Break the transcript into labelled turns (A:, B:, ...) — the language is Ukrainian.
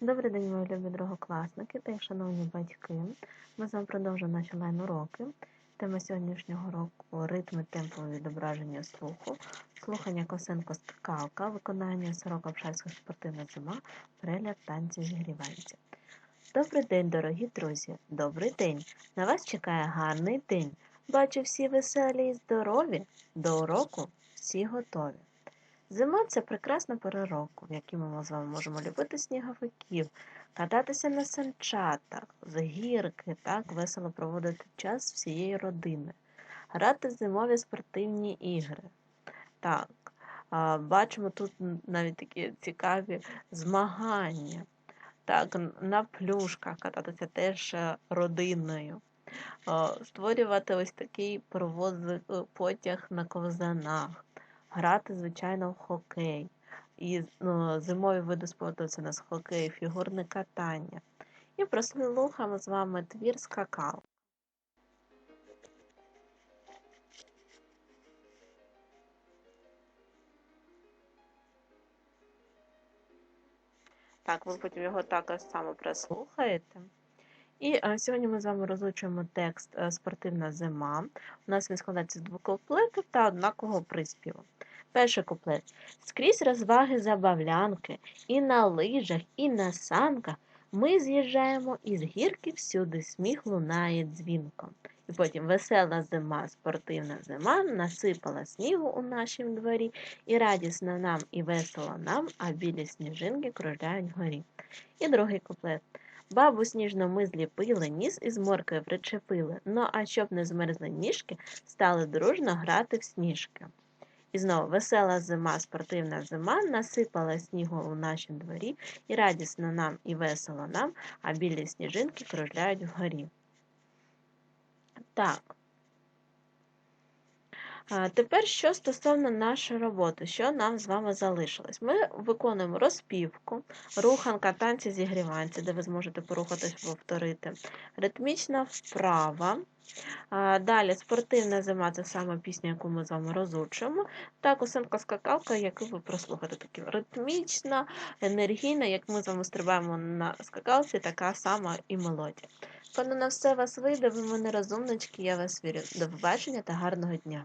A: Добрий день, мої любі другокласники та шановні батьки. Ми з вами продовжуємо наші лайн-уроки. Тема сьогоднішнього року ритми темпового відображення слуху, слухання косенко скакалка, виконання сорока пшальська спортивна зима, перегляд танців зігріванців. Добрий день, дорогі друзі! Добрий день! На вас чекає гарний день. Бачу всі веселі і здорові. До уроку всі готові. Зима це прекрасна пора року, в якій ми з вами можемо любити сніговиків, кататися на санчатах, з гірки, так весело проводити час всією родиною, грати зимові спортивні ігри. Так, бачимо тут навіть такі цікаві змагання. Так, на плюшках кататися теж е, родиною. Е, Створювати ось такий провоз- е, потяг на ковзанах грати, звичайно, в хокей. І ну, зимові види спорту це у нас хокей, фігурне катання. І прослухаємо з вами твір скакал. Так, ви потім його також само прослухаєте. І а, сьогодні ми з вами розучуємо текст е, Спортивна зима. У нас він складається з двох куплетів та однакового приспіву. Перший куплет. Скрізь розваги забавлянки, і на лижах, і на санках ми з'їжджаємо із гірки всюди сміх лунає дзвінком. І потім весела зима, спортивна зима, насипала снігу у нашім дворі, і радісно нам, і весело нам, а білі сніжинки кружляють вгорі. І другий куплет. Бабу сніжно ми зліпили, ніс із моркою причепили. Ну а щоб не змерзли ніжки, стали дружно грати в сніжки. І знову весела зима, спортивна зима, насипала снігу у наші дворі, і радісно нам, і весело нам, а білі сніжинки кружляють вгорі. Так. Тепер, що стосовно нашої роботи, що нам з вами залишилось? Ми виконуємо розпівку, руханка, танці зігріванці, де ви зможете порухатись, повторити, ритмічна вправа. Далі спортивна зима це саме пісня, яку ми з вами розучуємо. Та косинка скакалка, яку ви прослухаєте. Такі ритмічна, енергійна, як ми з вами стрибаємо на скакалці, така сама і мелодія. Коли на все вас вийде, ви мене розумнички, я вас вірю. До побачення та гарного дня!